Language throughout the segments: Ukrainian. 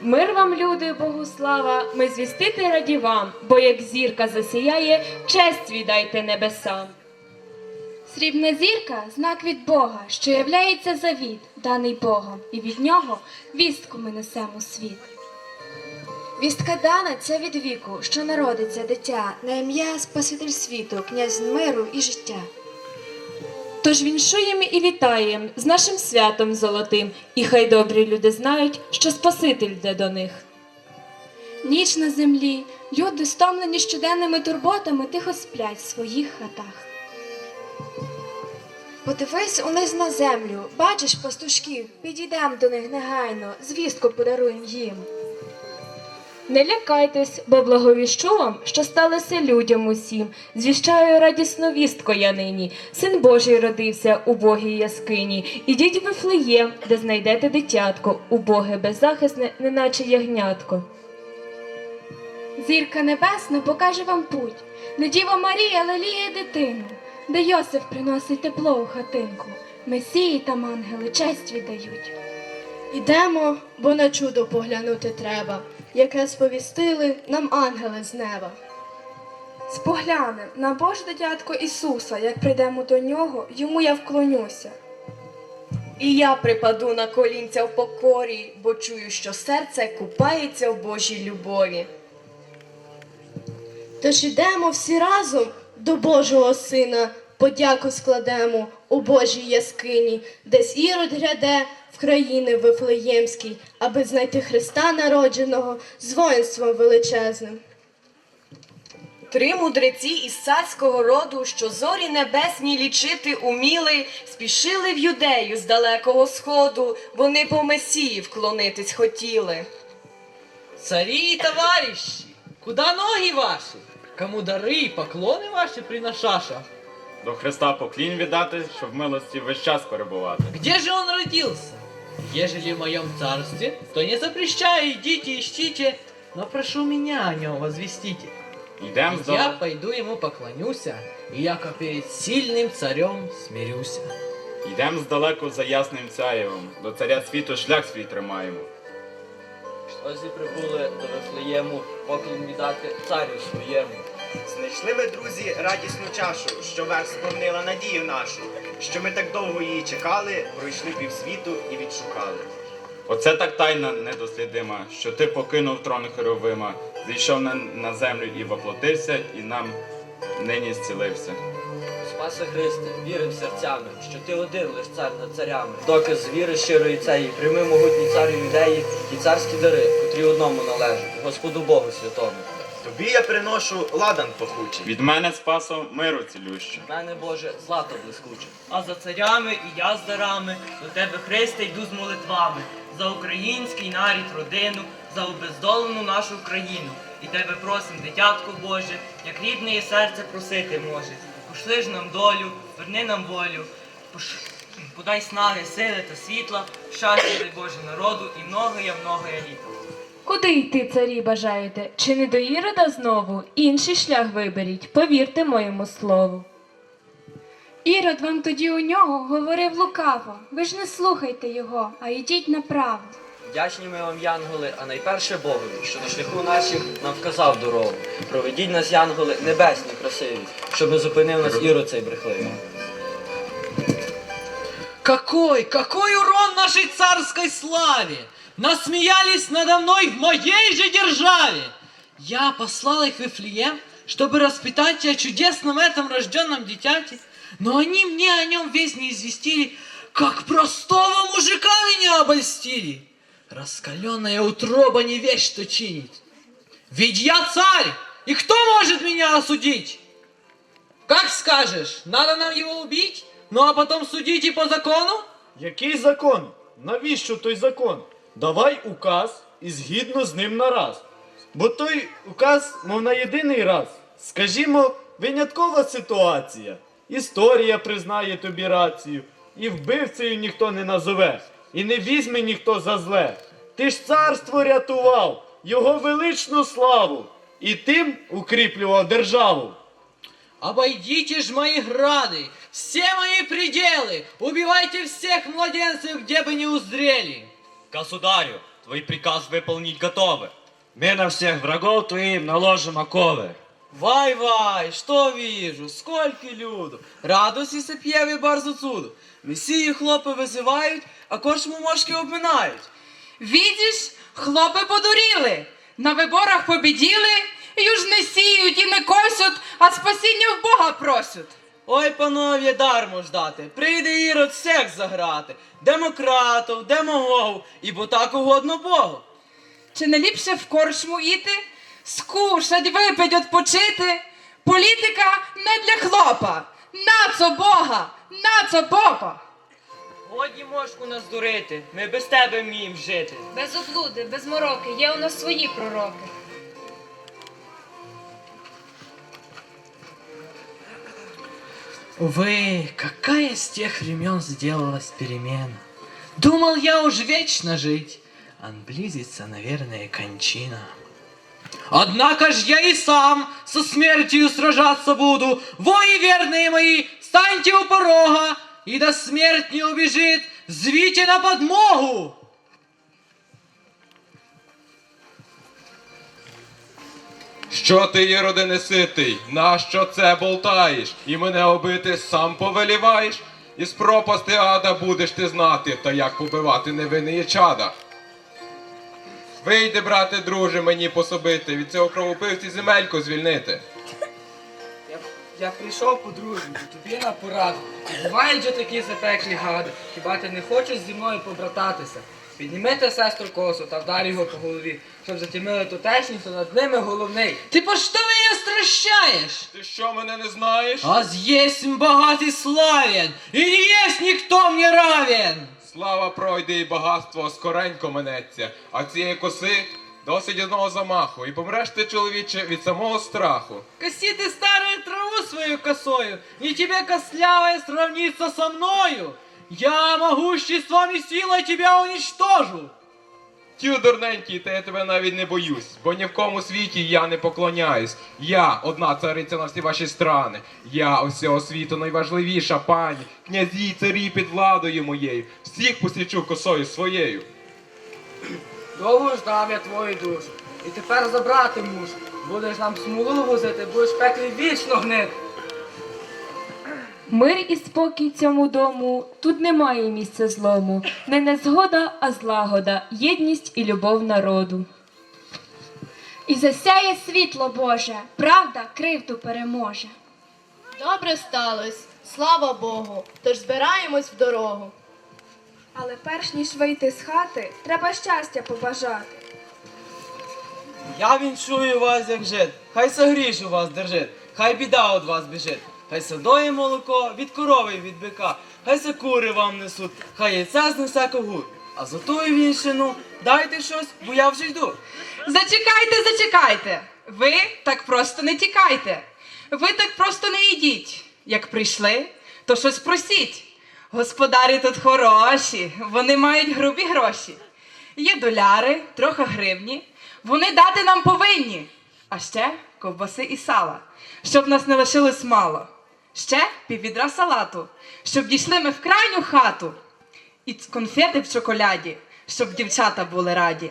Мир вам, люди, Богу слава, ми звістити раді вам, бо як зірка засіяє, честь віддайте небесам. Срібна зірка знак від Бога, що являється завіт, даний Богом, і від нього вістку ми несемо у світ. Вістка дана це від віку, що народиться дитя, на ім'я Спаситель світу, князь миру і життя. Тож віншуємо і вітаємо з нашим святом золотим, і хай добрі люди знають, що Спаситель йде до них. Ніч на землі, люди, стомлені щоденними турботами, тихо сплять в своїх хатах. Подивись униз на землю, бачиш пастушків, підійдем до них негайно, звістку подаруєм їм. Не лякайтесь, бо благовіщу вам, що сталося людям усім. Звіщаю радісну вістку я нині. Син Божий родився у богій яскині. Ідіть в Вифлеєм, де знайдете дитятко, убоге беззахисне, неначе ягнятко. Зірка небесна покаже вам путь, де Діва Марія леліє дитину, де Йосиф приносить тепло у хатинку, Месії там ангели честь віддають. Ідемо, бо на чудо поглянути треба, яке сповістили нам ангели з неба. Споглянем на Боже дитятко Ісуса, як прийдемо до нього, йому я вклонюся. І я припаду на колінця в покорі, бо чую, що серце купається в Божій любові. Тож ідемо всі разом до Божого Сина, подяку складемо у Божій яскині, десь ірод гряде в країни Вифлеємській, аби знайти Христа народженого з воїнством величезним. Три мудреці із царського роду, що зорі небесні лічити уміли, спішили в юдею з далекого сходу, вони по Месії вклонитись хотіли. Цари и товарищи, куда ноги ваши? Кому дары и поклоны ваши приношаша? До Христа поклін віддати, щоб в милості весь час перебувати. Где же он родился? Ежели в моем царстве, то не запрещаю, идите, ищите, но прошу меня о нем возвестите. Йдем Ведь з я пойду ему поклонюся, и яко перед сильным царем смирюся. Йдем здалеку за ясним цяєвом, до царя світу шлях свій тримаємо. Ось і прибули до Вифлеєму, поклін віддати царю своєму. Знайшли ми, друзі, радісну чашу, що верх сповнила надію нашу, що ми так довго її чекали, пройшли півсвіту і відшукали. Оце так тайна недослідима, що ти покинув трон Херовима, зійшов на, на землю і воплотився, і нам нині зцілився. Спаси Христе, вірим серцями, що ти один лиш цар над царями. Доказ віри щирої цієї, прийми могутній царю юдеї і царські дари, котрі одному належать, Господу Богу святому. Тобі я приношу ладан пахучий. Від мене спасо миру цілюще. В мене, Боже, злато блискуче. А за царями і я з дарами до тебе, Христе, йду з молитвами за український нарід, родину, за обездолену нашу країну. І тебе просим, дитятко Боже, як рідне і серце просити може. Пошли ж нам долю, верни нам волю, пош... подай снаги, сили та світла, щастя дай Боже народу і многоя, многоя літа. Куди йти, царі бажаєте? Чи не до Ірода знову? Інший шлях виберіть, повірте моєму слову. Ірод вам тоді у нього говорив лукаво. Ви ж не слухайте його, а йдіть направо. Вдячні ми вам, янголи, а найперше Богові, що на шляху нашим нам вказав дорогу. Проведіть нас, янголи, небесні красиві, щоб не зупинив нас ірод цей брехливий. Какой, какой урон нашей царской славе! Насмеялись надо мной в моей же державе! Я послал их в Вифлеем, чтобы распитать о чудесном этом рожденном дитяте, но они мне о нем весь не известили, как простого мужика меня обольстили. Раскаленная утроба не вещь, что чинит. Ведь я царь, и кто может меня осудить? Как скажешь, надо нам его убить, ну а потом судить и по закону? Який закон? Навіщо той закон? Давай указ і згідно з ним нараз. Бо той указ, мов на єдиний раз. Скажімо, виняткова ситуація. Історія признає тобі рацію, і вбивцею ніхто не назове. і не візьме ніхто за зле. Ти ж царство рятував, його величну славу, і тим укріплював державу. Обойдите ж мои грады, все мои пределы, убивайте всех младенцев, где бы не узрели. Государю, твой приказ выполнить готовы. Мы на всех врагов твоим наложим оковы. Вай-вай, що віжу, скільки люду, радості се п'єві барзу цуду. Месії хлопи визивають, а корчму мошки обминають. Видиш, хлопи подуріли, на виборах побіділи, і уж не сіють і не косять, а спасіння в Бога просять. Ой, пановє, дармо ждати, прийде ірод всех заграти, демократов, демагогов, і бо так угодно Богу. Чи не ліпше в корчму іти, скушать, випить, odpoчити? Політика не для хлопа, нацо Бога, нацо попа. Годі мошку нас дурити, ми без тебе вміємо жити. Без облуди, без мороки, є у нас свої пророки. Увы, какая с тех времен сделалась перемена. Думал я уж вечно жить, а близится, наверное, кончина. Однако ж я и сам со смертью сражаться буду. Вои верные мои, станьте у порога, и до смерть не убежит, звите на подмогу. Що ти, Єроде, неситий? Нащо це болтаєш? І мене обити сам повеліваєш? Із пропасти ада будеш ти знати, та як побивати невинні чада. Вийди, брате, друже, мені пособити, від цього кровопивці земельку звільнити. Я, я прийшов по дружбі, тобі на пораду. Бувають же такі запеклі гади. Хіба ти не хочеш зі мною побрататися? Піднімите сестру косу та вдар його по голові, щоб затімили тутешні, хто над ними головний. Ты по что меня стращаешь? Ти що мене не знаєш? Аз есть богат и славен, и не есть никто мне равен. Слава пройде і багатство скоренько минеться, а цієї коси досить одного замаху, і помреш ти, чоловіче, від самого страху. Коси ты старую траву свою косою, не тебе костлявая сравниться со мною. Я могуществом и силой тебя уничтожу. Тю, дурненький, та я тебе навіть не боюсь, бо ні в кому світі я не поклоняюсь. Я одна цариця на всі ваші страни. Я усього світу найважливіша пані, князі й царі під владою моєю. Всіх посічу косою своєю. Довго ждав я твою душу. І тепер забрати мушу. Будеш нам смолу возити, будеш в пеклі вічно гнити. Мир і спокій цьому дому, тут немає місця злому, не незгода, а злагода, єдність і любов народу. І засяє світло Боже, правда кривду переможе. Добре сталось, слава Богу, тож збираємось в дорогу. Але перш ніж вийти з хати, треба щастя побажати. Я віншую вас, як жит, хай согріш у вас держить, хай біда від вас біжить. Хай садоє молоко від корови й від бика, хай се кури вам несуть, хай яйця знесе когут. А за тую віншину дайте щось, бо я вже йду. Зачекайте, зачекайте. Ви так просто не тікайте. Ви так просто не йдіть. Як прийшли, то щось просіть. Господарі тут хороші, вони мають грубі гроші. Є доляри, трохи гривні. Вони дати нам повинні. А ще ковбаси і сала, щоб нас не лишилось мало. Ще піввідра салату, щоб дійшли ми в крайню хату. І конфети в шоколяді, щоб дівчата були раді.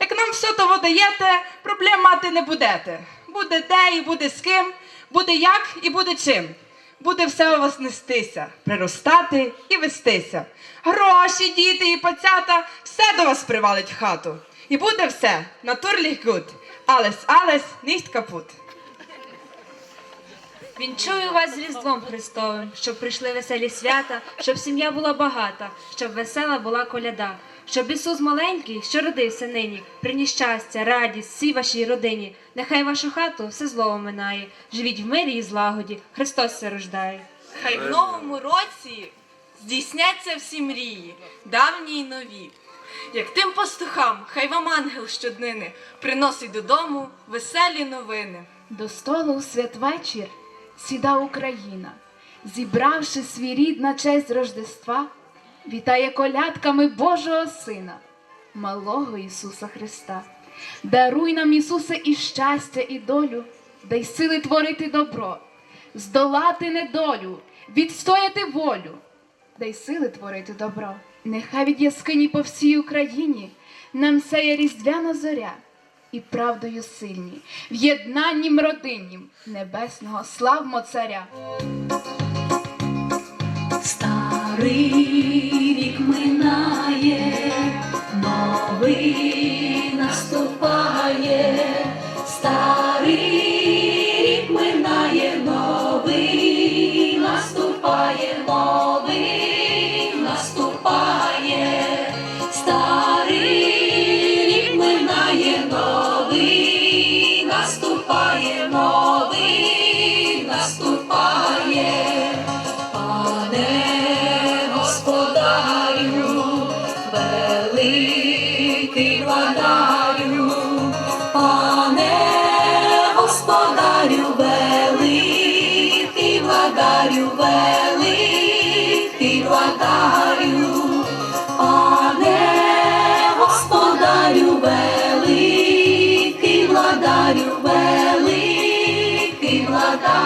Як нам все того даєте, проблем мати не будете. Буде де і буде з ким, буде як і буде чим. Буде все у вас нестися, приростати і вестися. Гроші, діти і пацята, все до вас привалить в хату. І буде все натурліх гуд. Алес, алес, ніхт капут. Вінчую вас з Різдвом Христовим, щоб прийшли веселі свята, щоб сім'я була багата, щоб весела була коляда, щоб Ісус маленький, що родився нині, приніс щастя, радість всій вашій родині. Нехай вашу хату все зло минає. Живіть в мирі і злагоді, Христос се рождає. Хай в новому році здійсняться всі мрії, давні й нові. Як тим пастухам, хай вам ангел щоднини приносить додому веселі новини. До столу у святвечір сіда Україна, зібравши свій рід на честь Рождества, вітає колядками Божого Сина, малого Ісуса Христа. Даруй нам, Ісусе, і щастя, і долю, дай сили творити добро, здолати недолю, відстояти волю, дай сили творити добро. Нехай від яскині по всій Україні нам сяє різдвяна зоря, і правдою сильні, в єднаннім родиннім небесного славмо царя. Старий рік минає, see. Bhagavatam.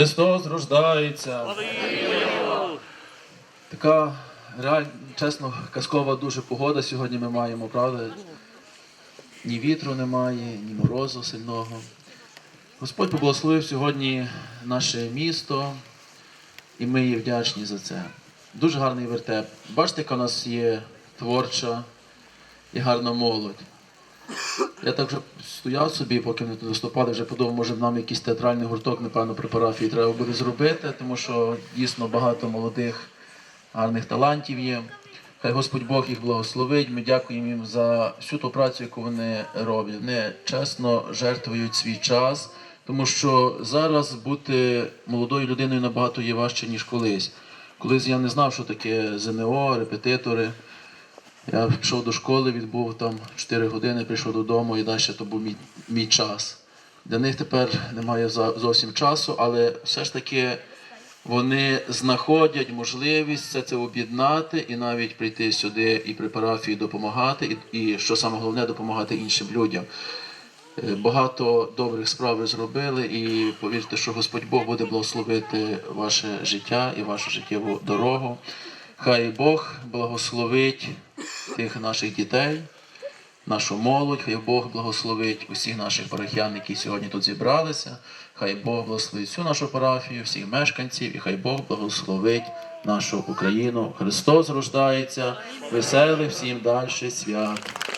Христос рождається. Така реально, чесно, казкова дуже погода сьогодні ми маємо, правда? Ні вітру немає, ні морозу сильного. Господь поблагословив сьогодні наше місто, і ми є вдячні за це. Дуже гарний вертеп. Бачите, яка у нас є творча і гарна молодь. Я так вже стояв собі, поки не доступали, вже подумав, може нам якийсь театральний гурток, напевно, при парафії треба буде зробити, тому що дійсно багато молодих, гарних талантів є. Хай Господь Бог їх благословить. Ми дякуємо їм за всю ту працю, яку вони роблять. Вони чесно жертвують свій час, тому що зараз бути молодою людиною набагато є важче, ніж колись. Колись я не знав, що таке ЗНО, репетитори. Я пішов до школи, відбув там 4 години, прийшов додому і далі то був мій, мій час. Для них тепер немає зовсім часу, але все ж таки вони знаходять можливість все це об'єднати і навіть прийти сюди і при парафії допомагати, і, і що саме головне, допомагати іншим людям. Е, Багато добрих справ ви зробили, і повірте, що Господь Бог буде благословити ваше життя і вашу життєву дорогу. Хай Бог благословить тих наших дітей, нашу молодь, хай Бог благословить усіх наших парафіян, які сьогодні тут зібралися. Хай Бог благословить всю нашу парафію, всіх мешканців, і хай Бог благословить нашу Україну. Христос рождається, веселих всім далі свят.